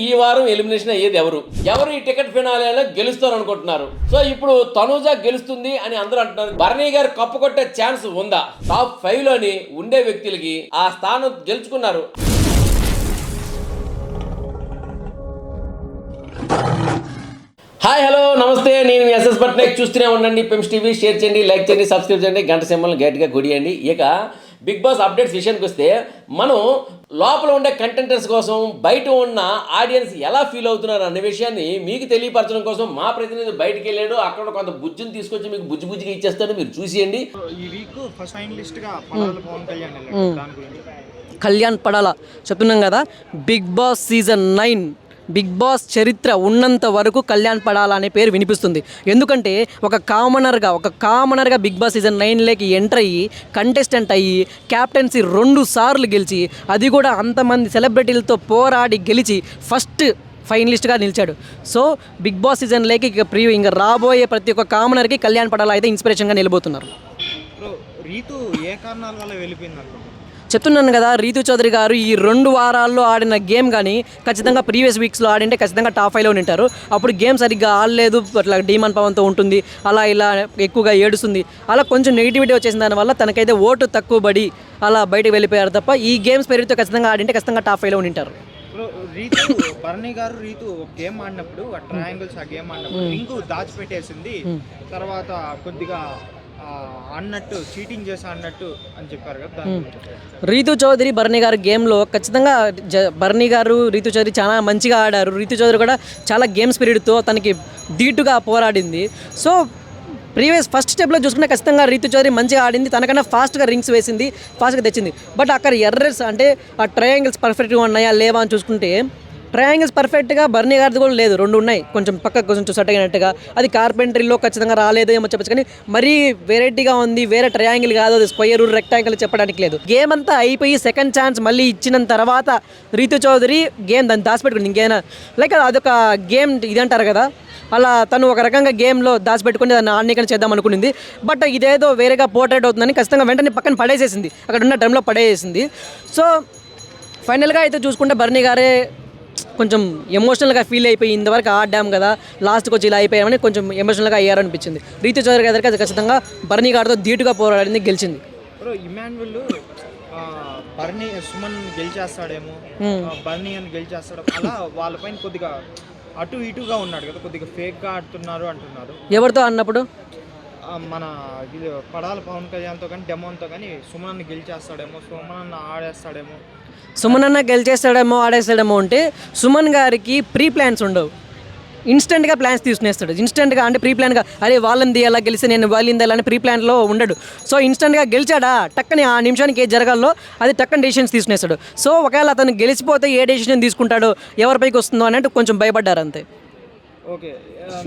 ఈ వారం ఎలిమినేషన్ అయ్యేది ఎవరు? ఎవరు ఈ టికెట్ ఫినాలేలో గెలుస్తారు అనుకుంటున్నారు? సో ఇప్పుడు తనుజ గెలుస్తుంది అని అందరూ అంటున్నారు. భరణి గారు కప్పు కొట్టే ఛాన్స్ ఉందా? టాప్ ఫైవ్లోని ఉండే వ్యక్తులకి ఆ స్థానం గెలుచుకున్నారు. హాయ్ హలో నమస్తే. నేను మీ ఎస్ఎస్ పట్నాయక్. చూస్తూనే ఉండండి. పెంస్ టీవీ షేర్ చేయండి లైక్ చేయండి సబ్స్క్రైబ్ చేయండి. గంట సింబల్ గట్టిగా గుడియండి ఇక బిగ్ బాస్ అప్డేట్స్ విషయానికి వస్తే మనం లోపల ఉండే కంటెంటర్స్ కోసం బయట ఉన్న ఆడియన్స్ ఎలా ఫీల్ అవుతున్నారు అనే విషయాన్ని మీకు తెలియపరచడం కోసం మా ప్రతినిధి బయటికి వెళ్ళాడు. అక్కడ కొంత బుజ్జిని తీసుకొచ్చి మీకు బుజ్జి బుజ్జిగా ఇచ్చేస్తాడు. మీరు చూసేయండి. ఈ వీక్ ఫస్ట్ ఫైనలిస్ట్గా పడాల పవన్ కళ్యాణ్ కళ్యాణ్ పడాల. చెప్తున్నాం కదా Bigg Boss season nine. Bigg Boss చరిత్ర ఉన్నంత వరకు కళ్యాణ్ పడాలనే పేరు వినిపిస్తుంది. ఎందుకంటే ఒక కామనర్గా ఒక కామనర్గా బిగ్ బాస్ సీజన్ నైన్లోకి ఎంటర్ అయ్యి కంటెస్టెంట్ అయ్యి క్యాప్టెన్సీ రెండు సార్లు గెలిచి అది కూడా అంతమంది సెలబ్రిటీలతో పోరాడి గెలిచి ఫస్ట్ ఫైనలిస్ట్గా నిలిచాడు. సో బిగ్ బాస్ సీజన్లోకి ఇక ప్రీ ఇంకా రాబోయే ప్రతి ఒక్క కామనర్కి కళ్యాణ్ పడాల అయితే ఇన్స్పిరేషన్గా నిలబోతున్నారు. రీతు ఏ కారణాల వల్ల వెళ్ళిపోయింది చెప్తున్నాను కదా రీతు చౌదరి గారు ఈ రెండు వారాల్లో ఆడిన గేమ్ కానీ ఖచ్చితంగా ప్రీవియస్ వీక్స్లో ఆడింటే ఖచ్చితంగా టాప్ ఫైవ్లో ఉంటారు అప్పుడు గేమ్ సరిగ్గా ఆడలేదు అట్లా డీమన్ పవన్తో ఉంటుంది అలా ఇలా ఎక్కువగా ఏడుస్తుంది. అలా కొంచెం నెగిటివిటీ వచ్చేసిన దానివల్ల తనకైతే ఓటు తక్కువ పడి అలా బయటకు వెళ్ళిపోయారు తప్ప ఈ గేమ్స్ పేరుతో ఖచ్చితంగా ఆడింటే ఖచ్చితంగా టాప్ ఫైవ్లో ఉంటారు రీతు భరణి గారు రీతు గేమ్ ఆడినప్పుడు ఆ ట్రయాంగిల్స్ ఆ గేమ్ ఆడినప్పుడు రింగు దాచిపెట్టేసింది. తర్వాత కొద్దిగా అన్నట్టు చీటింగ్ చేసా అన్నట్టు అని చెప్పారు కదా. రీతు చౌదరి భరణి గారు గేమ్లో ఖచ్చితంగా జ భరణి గారు రీతు చౌదరి చాలా మంచిగా ఆడారు. రీతు చౌదరి కూడా చాలా గేమ్ స్పిరిట్తో తనకి ధీటుగా పోరాడింది. సో ప్రీవియస్ ఫస్ట్ స్టెప్లో చూసుకుంటే ఖచ్చితంగా రీతు చౌదరి మంచిగా ఆడింది. తనకన్నా ఫాస్ట్గా రింగ్స్ వేసింది ఫాస్ట్గా తెచ్చింది. బట్ అక్కడ ఎర్రర్స్ అంటే ఆ ట్రయాంగిల్స్ పర్ఫెక్ట్గా ఉన్నాయా లేవా అని చూసుకుంటే ట్రయాంగిల్స్ పర్ఫెక్ట్గా బర్నీ గారిది కూడా లేదు. రెండు ఉన్నాయి. కొంచెం పక్కకు కొంచెం సెట్ అయినట్టుగా. అది కార్పెంటరీలో ఖచ్చితంగా రాలేదు ఏమో చెప్పచ్చు కానీ మరీ వెరైటీగా ఉంది. వేరే ట్రయాంగిల్ కాదు. అది స్క్వయర్ రెక్టాంగిల్ చెప్పడానికి లేదు. గేమ్ అంతా అయిపోయి సెకండ్ ఛాన్స్ మళ్ళీ ఇచ్చిన తర్వాత రీతు చౌదరి గేమ్ దాన్ని దాచిపెట్టుకుంది ఇంకేనా లైక్ అదొక గేమ్ ఇది అంటారు కదా. అలా తను ఒక రకంగా గేమ్లో దాచిపెట్టుకుని దాన్ని ఆన్నికలు చేద్దాం అనుకునింది. బట్ ఇదేదో వేరేగా పోర్ట్రేట్ అవుతుందని ఖచ్చితంగా వెంటనే పక్కన పడేసేసింది. అక్కడ ఉన్న టైంలో పడేసేసింది సో ఫైనల్గా అయితే చూసుకుంటే బర్నీ గారే కొంచెం ఎమోషనల్గా ఫీల్ అయిపోయి ఇంతవరకు ఆడాం కదా లాస్ట్కి వచ్చి ఇలా అయిపోయామని కొంచెం ఎమోషనల్గా అయ్యారనిపించింది. రీతు చౌదరి గారికి అది ఖచ్చితంగా బర్నీ గారితో ధీటుగా పోరాడింది గెలిచింది. ఇమాన్యుల్ బర్నీ సుమన్ గెలిచేస్తాడేమో బర్నీ అని గెలిచేస్తాడు అలా వాళ్ళపైన కొద్దిగా అటు ఇటుగా ఉన్నాడు కదా కొద్దిగా ఫేక్గా ఆడుతున్నారు అంటున్నారు. ఎవరితో అన్నప్పుడు మన పడాల పవన్ కళ్యాణ్తో కానీ డెమోన్తో కానీ సుమన్ గెలిచేస్తాడేమో సుమన్ ఆడేస్తాడేమో. సుమన్ అన్న గెలిచేస్తాడేమో ఆడేస్తాడేమో అంటే సుమన్ గారికి ప్రీ ప్లాన్స్ ఉండవు. ఇన్స్టెంట్గా ప్లాన్స్ తీసుకునేస్తాడు. ఇన్స్టెంట్గా అంటే ప్రీ ప్లాన్గా అరే వాళ్ళని అలా గెలిస్తే నేను వాళ్ళింది అని ప్రీ ప్లాన్లో ఉండడు. సో ఇన్స్టెంట్గా గెలిచాడా? టక్కని ఆ నిమిషానికి ఏది జరగాలో అది టక్కని డెసిషన్స్ తీసుకునేస్తాడు. సో ఒకవేళ అతను గెలిచిపోతే ఏ డెసిషన్ తీసుకుంటాడో ఎవరిపైకి వస్తుందో అన్నట్టు కొంచెం భయపడ్డారు అంతే. ఓకే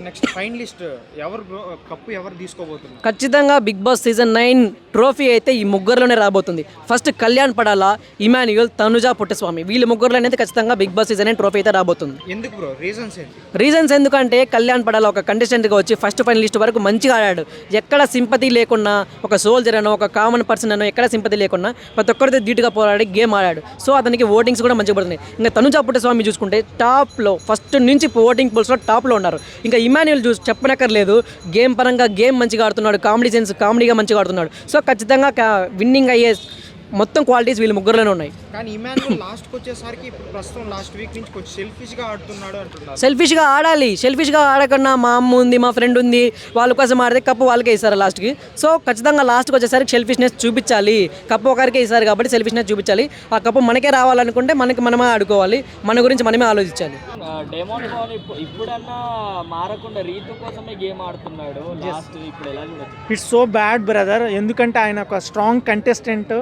నెక్స్ట్ ఫైనలిస్ట్ ఎవరు? కప్పు ఎవరు తీసుకోబోతున్నారు? ఖచ్చితంగా Bigg Boss season nine trophy అయితే ఈ ముగ్గురులోనే రాబోతుంది. ఫస్ట్ కళ్యాణ్ పడాల ఇమాన్యుయల్ తనుజా పుట్టస్వామి. వీళ్ళ ముగ్గురులో అయితే ఖచ్చితంగా Bigg Boss season nine trophy అయితే రాబోతుంది. ఎందుకు బ్రో రీజన్స్ ఏంటి? రీజన్స్ ఎందుకంటే కళ్యాణ్ పడాల ఒక కంటెస్టెంట్గా వచ్చి ఫస్ట్ ఫైనలిస్ట్ వరకు మంచిగా ఆడాడు. ఎక్కడ సింపతి లేకున్నా ఒక సోల్జర్ అనో ఒక కామన్ పర్సన్ అనో ఎక్కడ సింపతి లేకున్నా ప్రతి ఒక్కరితో ధీటుగా పోరాడి గేమ్ ఆడాడు. సో అతనికి ఓటింగ్స్ కూడా మంచిగా పడుతున్నాయి. ఇంకా తనుజా పుట్టస్వామి చూసుకుంటే టాప్లో ఫస్ట్ నుంచి ఓటింగ్ పోల్స్లో టాప్లో ఉన్నారు. ఇంకా ఇమాన్యుల్ చూసి చెప్పనక్కర్లేదు. గేమ్ పరంగా గేమ్ మంచిగా ఆడుతున్నాడు. కామెడీ సెన్స్ కామెడీగా మంచిగా ఆడుతున్నాడు. సో ఖచ్చితంగా విన్నింగ్ అయ్యే మొత్తం క్వాలిటీస్ వీళ్ళు ముగ్గురులోనే ఉన్నాయి. కానీ ఇమాన్యుల్ లాస్ట్కి వచ్చేసరికి ప్రస్తుతం లాస్ట్ వీక్ నుంచి కొంచెం సెల్ఫిష్గా ఆడుతున్నాడు అంటున్నారు. సెల్ఫిష్గా ఆడాలి. సెల్ఫిష్గా ఆడకుండా మా అమ్మ ఉంది మా ఫ్రెండ్ ఉంది వాళ్ళ కోసం ఆడితే కప్పు వాళ్ళకే ఇస్తారు లాస్ట్కి. సో ఖచ్చితంగా లాస్ట్కి వచ్చేసరికి సెల్ఫిష్నెస్ చూపించాలి. కప్పు ఒకరికే ఇస్తారు కాబట్టి సెల్ఫిష్నెస్ చూపించాలి. ఆ కప్పు మనకే రావాలనుకుంటే మనకి మనమే ఆడుకోవాలి. మన గురించి మనమే ఆలోచించాలి. డెమోన్ పవన్ ఇప్పుడు ఇప్పుడన్నా మారకుండా రీతు కోసమే గేమ్ ఆడుతున్నాడు. లాస్ట్ ఇప్పుడు ఎలా చూడొచ్చు? ఇట్స్ సో బ్యాడ్ బ్రదర్ ఎందుకంటే ఆయన ఒక strong contestant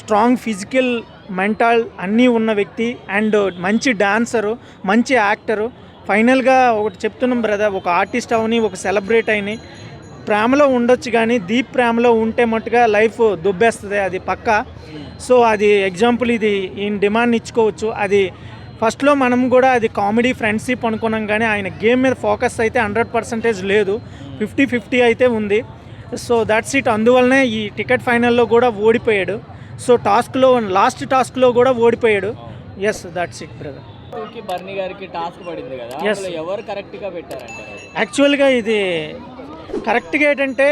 strong physical mental అన్నీ ఉన్న వ్యక్తి అండ్ మంచి డాన్సరు మంచి యాక్టరు ఫైనల్గా ఒకటి చెప్తున్నాం బ్రదర్ ఒక ఆర్టిస్ట్ అవని ఒక సెలబ్రేట్ అయినాయి ప్రేమలో ఉండొచ్చు కానీ దీప్ ప్రేమలో ఉంటే మట్టుగా లైఫ్ దుబ్బేస్తుంది అది పక్క. సో అది ఎగ్జాంపుల్ ఇది. ఈయన డిమాండ్ ఇచ్చుకోవచ్చు. అది ఫస్ట్లో మనం కూడా అది కామెడీ ఫ్రెండ్షిప్ అనుకున్నాం కానీ ఆయన గేమ్ మీద ఫోకస్ అయితే హండ్రెడ్ పర్సెంటేజ్ లేదు. ఫిఫ్టీ ఫిఫ్టీ అయితే ఉంది. సో దట్స్ ఇట్ అందువల్లనే ఈ టికెట్ ఫైనల్లో కూడా ఓడిపోయాడు. సో టాస్క్లో లాస్ట్ టాస్క్లో కూడా ఓడిపోయాడు. Yes that's it brother Bharani గారికి టాస్క్ పడింది కదా. Yes. అందులో ఎవరు కరెక్ట్గా పెట్టారంటారు యాక్చువల్గా ఇది కరెక్ట్గా ఏంటంటే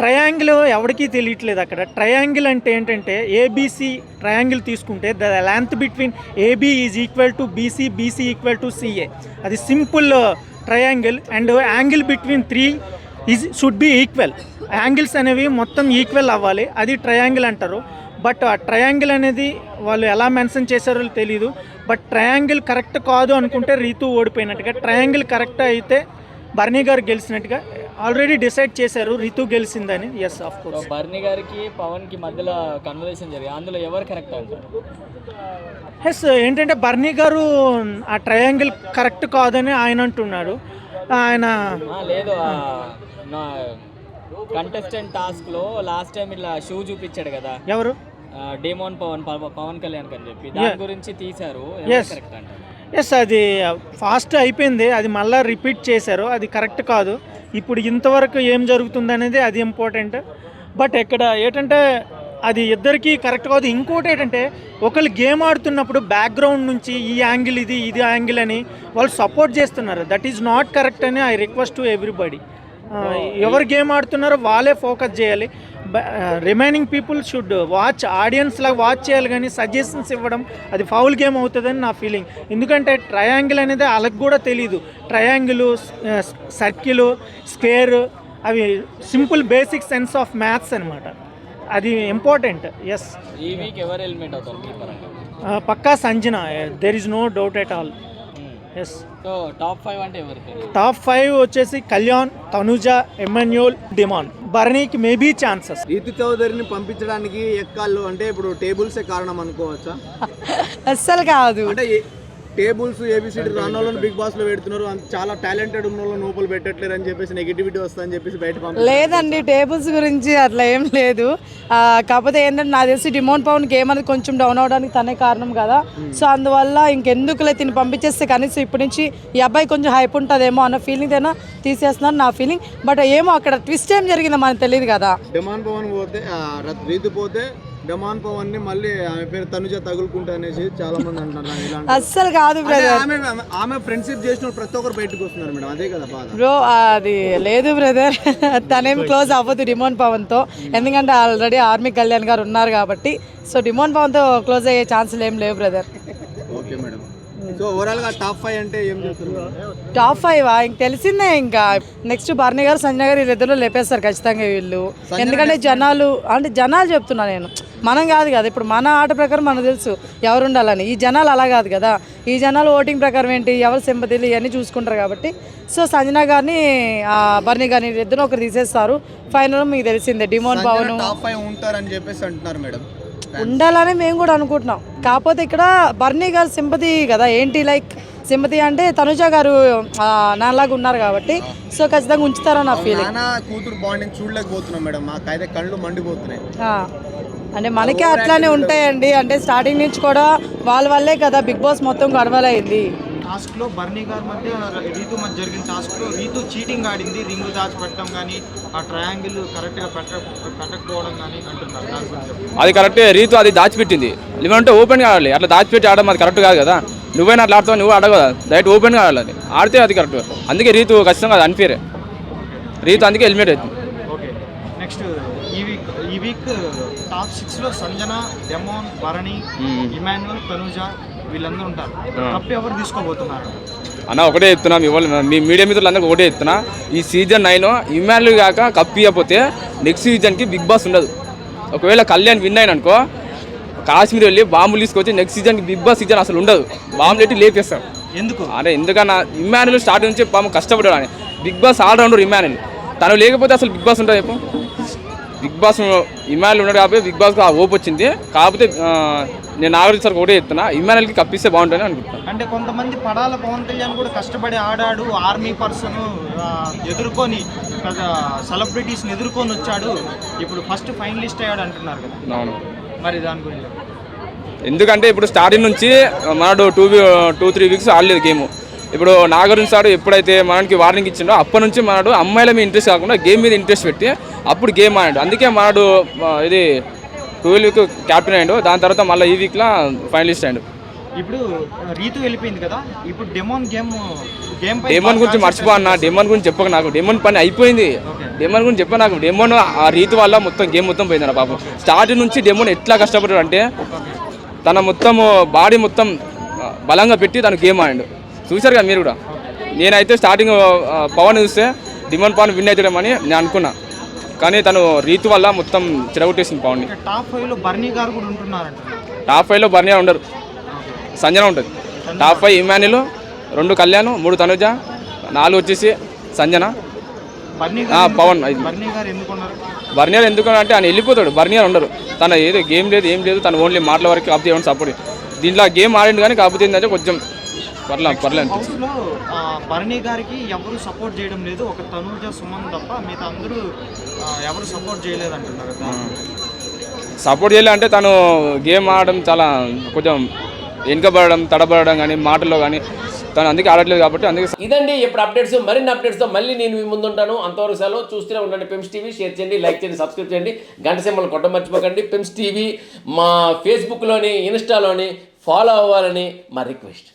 ట్రయాంగిల్ ఎవరికీ తెలియట్లేదు అక్కడ. ట్రయాంగిల్ అంటే ఏంటంటే ఏబీసీ ట్రయాంగిల్ తీసుకుంటే the length between AB is equal to BC BC equal to CA అది simple triangle and angle between three is should be equal. Angles అనేవి మొత్తం ఈక్వల్ అవ్వాలి. అది ట్రయాంగిల్ అంటారు. బట్ ఆ ట్రయాంగిల్ అనేది వాళ్ళు ఎలా మెన్షన్ చేశారో తెలియదు బట్ ట్రయాంగిల్ కరెక్ట్ కాదు అనుకుంటే రీతు ఓడిపోయినట్టుగా ట్రయాంగిల్ కరెక్ట్ అయితే బర్నీ గారు గెలిచినట్టుగా ఆల్రెడీ డిసైడ్ చేశారు రితు గెలిచిందని. ఎస్ ఆఫ్ కోర్స్ బర్నీ గారికి పవన్కి మధ్యలో కన్వర్సేషన్ జరిగింది. అందులో ఎవరు కరెక్ట్ అంటారు? ఎస్ ఏంటంటే బర్నీ గారు ఆ ట్రయాంగిల్ కరెక్ట్ కాదని ఆయన అంటున్నాడు. ఆయన లేదు కంటెస్టెంట్ టాస్క్లో లాస్ట్ టైం ఇట్లా షూ చూపించాడు కదా. ఎవరు? డేమోన్ పవన్ పవ- పవన్ కళ్యాణ్ అని చెప్పి. దాని గురించి తీశారు. కరెక్ట్ అంటారు? ఎస్ అది ఫాస్ట్ అయిపోయింది. అది మళ్ళీ రిపీట్ చేశారు. అది కరెక్ట్ కాదు. ఇప్పుడు ఇంతవరకు ఏం జరుగుతుంది అనేది అది ఇంపార్టెంట్ బట్ ఇక్కడ ఏంటంటే అది ఇద్దరికి కరెక్ట్ కాదు. ఇంకోటి ఏంటంటే ఒకళ్ళు గేమ్ ఆడుతున్నప్పుడు బ్యాక్గ్రౌండ్ నుంచి ఈ యాంగిల్ ఇది ఇది యాంగిల్ అని వాళ్ళు సపోర్ట్ చేస్తున్నారు. దట్ ఈజ్ నాట్ కరెక్ట్ అని ఐ రిక్వెస్ట్ టు ఎవ్రీబడి ఎవరు గేమ్ ఆడుతున్నారో వాళ్ళే ఫోకస్ చేయాలి. Remaining people should watch audience లాగా వాచ్ చేయాలి కానీ సజెషన్స్ ఇవ్వడం అది ఫౌల్ గేమ్ అవుతుందని నా ఫీలింగ్ ఎందుకంటే ట్రయాంగిల్ అనేది వాళ్ళకి కూడా తెలియదు ట్రయాంగిల్ సర్కిల్ స్క్వేర్ అవి simple basic sense of maths అనమాట అది important yes Pakka Sanjana. There is no doubt at all yes so top five అంటే ఎవరు? టాప్ ఫైవ్ వచ్చేసి కళ్యాణ్ తనుజ ఎమాన్యుల్ డిమాన్. బర్నీకి మేబీ ఛాన్సెస్ రీతు చౌదరిని పంపించడానికి ఎక్కాళ్ళు అంటే ఇప్పుడు టేబుల్సే కారణం అనుకోవచ్చా? అస్సలు కాదు. అంటే టేబుల్స్ ఏబిసిడి రాని వాళ్ళని బిగ్ బాస్లో పెడుతున్నారు. చాలా టాలెంటెడ్ ఉన్న వాళ్ళని లోపల పెట్టట్లేరు అని చెప్పేసి నెగిటివిటీ వస్తుందని చెప్పేసి బయట లేదండి టేబుల్స్ గురించి అట్లా ఏం లేదు. కాకపోతే ఏంటంటే నాకు తెలిసి డిమోన్ పవన్ గేమ్ అనేది కొంచెం డౌన్ అవడానికి తనే కారణం కదా. సో అందువల్ల ఇంకెందుకులే తిని పంపించేస్తే కనీసం ఇప్పటి నుంచి ఈ అబ్బాయి కొంచెం హైప్ ఉంటుందేమో అన్న ఫీలింగ్ అయినా తీసేస్తున్నారు నా ఫీలింగ్ బట్ ఏమో అక్కడ ట్విస్ట్ ఏం జరిగిందో మనకు తెలియదు కదా. డెమాన్ పవన్ పోతే పోతే డెమాన్ పవన్ని మళ్ళీ ఆమె పేరు తనుజ తగులుకుంటా అనేసి చాలా మంది అంటున్నారు అస్సలు కాదు బ్రదర్ ఆమె ఆమె ఫ్రెండ్షిప్ చేసిన ప్రతి ఒక్కరు బయటకు వస్తున్నారు మేడం. అదే కదా బాధ. బ్రో అది లేదు బ్రదర్ తనేం క్లోజ్ అవ్వదు డిమోన్ పవన్తో. ఎందుకంటే ఆల్రెడీ ఆర్మీ కళ్యాణ్ గారు ఉన్నారు కాబట్టి. సో డిమోన్ పవన్తో క్లోజ్ అయ్యే ఛాన్సులు ఏం లేవు బ్రదర్ సో ఓవరాల్గా టాప్ ఫైవ్ అంటే ఏం చెప్తున్నారు? టాప్ ఫైవ్ ఇంక తెలిసిందే ఇంకా. నెక్స్ట్ బర్నీ గారు సంజయ్ గారు వీళ్ళిద్దరు లేపేస్తారు ఖచ్చితంగా వీళ్ళు. ఎందుకంటే జనాలు అంటే జనాలు చెప్తున్నా నేను. మనం కాదు కదా ఇప్పుడు మన ఆట ప్రకారం మనకు తెలుసు ఎవరు ఉండాలని ఈ జనాలు అలా కాదు కదా. ఈ జనాలు ఓటింగ్ ప్రకారం ఏంటి ఎవరు సింపతిలు ఇవన్నీ చూసుకుంటారు కాబట్టి. సో సంజన గారిని బర్నీ గారిని ఇద్దరు ఒకరు తీసేస్తారు. ఫైనల్ మీకు తెలిసిందే డిమోన్ ఫైవ్ ఉంటారని చెప్పేసి అంటున్నారు మేడం. ఉండాలని మేము కూడా అనుకుంటున్నాం. కాకపోతే ఇక్కడ బర్నీ గారు సింపతి కదా ఏంటి లైక్ సింపతి అంటే తనుజ గారు నాలాగా ఉన్నారు కాబట్టి సో ఖచ్చితంగా ఉంచుతారని నా ఫీలింగ్ కూతురు బాండింగ్ చూడలేకపోతున్నాం మేడం. కళ్ళు మండిపోతున్నాయి. అంటే మనకి అట్లానే ఉంటాయండి. అంటే స్టార్టింగ్ నుంచి కూడా వాళ్ళ వల్లే కదా బిగ్ బాస్ మొత్తం గొడవలైంది. టాస్క్లో బర్నీ గారి మధ్య రీతు మధ్య జరిగిన టాస్క్లో రీతు చీటింగ్ ఆడింది రింగు దాచిపెట్టడం కానీ ఆ ట్రయాంగిల్ కరెక్ట్గా పెట్ట పెట్టకపోవడం కానీ అంటున్నారు. అది కరెక్టే. రీతు అది దాచిపెట్టింది. లేదంటే ఓపెన్గా ఆడాలి. అట్లా దాచిపెట్టి ఆడడం అది కరెక్ట్ కాదు కదా. నువ్వైనా అట్లా ఆడతావు? నువ్వు కదా. డైరెక్ట్ ఓపెన్గా ఆడాలి. ఆడితే అది కరెక్ట్. అందుకే రీతు ఖచ్చితంగా అది అన్ఫేరే రీతు అందుకే హెల్మెట్ అవుతుంది ఓకే. నెక్స్ట్ ఈ వీక్ ఈ వీక్ టాప్ సిక్స్లో సంజన డెమోన్ భరణి ఇమాన్యుల్ తనుజ వీళ్ళందరూ ఉంటారు. కప్ ఎవరు తీసుకోబోతున్నారు? అన్న ఒకటే చెప్తున్నా వాళ్ళు మీ మీడియా మిత్రులందరికీ ఒకటే చెప్తున్నా ఈ సీజన్ నైన్ ఇమ్మాన్లు కాక కప్ ఇవ్వకపోతే నెక్స్ట్ సీజన్కి బిగ్ బాస్ ఉండదు. ఒకవేళ కళ్యాణ్ విన్ అయిన అనుకో కాశ్మీర్ వెళ్ళి బాంబులు తీసుకొచ్చి నెక్స్ట్ సీజన్కి బిగ్ బాస్ సీజన్ అసలు ఉండదు. బాంబులు పెట్టి లేపేస్తారు ఎందుకు? అరే ఎందుకన్నా ఇమ్మానుల్ స్టార్ట్ నుంచి పాపం కష్టపడ్డాడు అని బిగ్ బాస్ ఆల్రౌండర్ ఇమ్మానుల్ తను లేకపోతే అసలు బిగ్ బాస్ ఉంటుంది చెప్పు? బిగ్ బాస్ ఇమ్మానుల్ ఉన్నాడు కాబట్టి బిగ్ బాస్కి ఆ ఓపు వచ్చింది. కాకపోతే నేను నాగరిక సార్ ఒకటే చెప్తున్నా ఇమ్మానుల్కి కప్పిస్తే బాగుంటుంది అనుకుంటున్నాను అంటే కొంతమంది పడాల పవన్ కళ్యాణ్ కూడా కష్టపడి ఆడాడు ఆర్మీ పర్సన్ ఎదుర్కొని సెలబ్రిటీస్ని ఎదుర్కొని వచ్చాడు. ఇప్పుడు ఫస్ట్ ఫైనలిస్ట్ అయ్యాడు అంటున్నారు కదా. అవును. మరి దాని గురించి. ఎందుకంటే ఇప్పుడు స్టార్టింగ్ నుంచి మనడు టూ టూ త్రీ వీక్స్ ఆడలేదు గేమ్. ఇప్పుడు నాగార్జున సార్ ఎప్పుడైతే మనకి వార్నింగ్ ఇచ్చిండో అప్పటి నుంచి మనడు అమ్మాయిల మీద ఇంట్రెస్ట్ కాకుండా గేమ్ మీద ఇంట్రెస్ట్ పెట్టి అప్పుడు గేమ్ ఆడాడు. అందుకే మనడు ఇది వీక్ క్యాప్టెన్ అయ్యాడు. దాని తర్వాత మళ్ళీ ఈ వీక్లో ఫైనలిస్ట్ అయ్యాడు. ఇప్పుడు రీతు వెళ్ళిపోయింది కదా. ఇప్పుడు డెమోన్ గేమ్ గేమ్ డెమోన్ గురించి మర్చిపో అన్న. డెమోన్ గురించి చెప్పక నాకు. డెమోన్ పని అయిపోయింది. డెమోన్ గురించి చెప్ప నాకు. డెమోన్ ఆ రీతి వల్ల మొత్తం గేమ్ మొత్తం పోయింది అన్న పాపం. స్టార్ట్ నుంచి డెమోన్ ఎట్లా కష్టపడ్డాడు అంటే తన మొత్తం బాడీ మొత్తం బలంగా పెట్టి తను గేమ్ ఆడాడు. చూశారు కదా మీరు కూడా? నేనైతే స్టార్టింగ్ పవన్ చూస్తే డిమోన్ పవన్ విన్ అవుతాడేమని నేను అనుకున్నా. కానీ తను రీతి వల్ల మొత్తం చెడగొట్టేసింది పవన్ని. టాప్ ఫైవ్లో బర్నీ గారు కూడా ఉంటున్నారంట. టాప్ ఫైవ్లో బర్నియా ఉండరు. సంజన ఉంటుంది. టాప్ ఫైవ్ ఇమాన్యులు రెండు కళ్యాణ్ మూడు తనుజ నాలుగు వచ్చేసి సంజన. పవన్ బర్నియర్ ఎందుకు అంటే ఆయన వెళ్ళిపోతాడు. బర్నియర్ ఉండరు. తన ఏదో గేమ్ లేదు ఏం లేదు తన ఓన్లీ మాటల వరకు కాకపోతే ఏమైనా సపోర్ట్ దీంట్లో గేమ్ ఆడిండు కానీ కాకపోతే ఏంటంటే కొంచెం బర్నీ గారికి ఎవరు సపోర్ట్ చేయడం లేదు. ఒక తనూజ సుమన్ తప్ప మిగతా అందరూ ఎవరు సపోర్ట్ చేయలేదు అంటున్నారు. సపోర్ట్ చేయాలంటే తను గేమ్ ఆడడం చాలా కొంచెం వెనుకబడడం తడబడడం కానీ మాటల్లో కానీ తను అందుకే ఆడట్లేదు కాబట్టి అందుకే ఇదండి ఇప్పుడు అప్డేట్స్ మరిన్ని అప్డేట్స్తో మళ్ళీ నేను మీ ముందుంటాను. అంతవరకు సెలవు. చూస్తూనే ఉండండి పెమ్స్ టీవీ షేర్ చేయండి లైక్ చేయండి సబ్స్క్రైబ్ చేయండి. గంట సింబల్ కొట్ట మర్చిపోకండి. పెమ్స్ టీవీ మా ఫేస్బుక్లోని ఇన్స్టాలోని ఫాలో అవ్వాలని మా రిక్వెస్ట్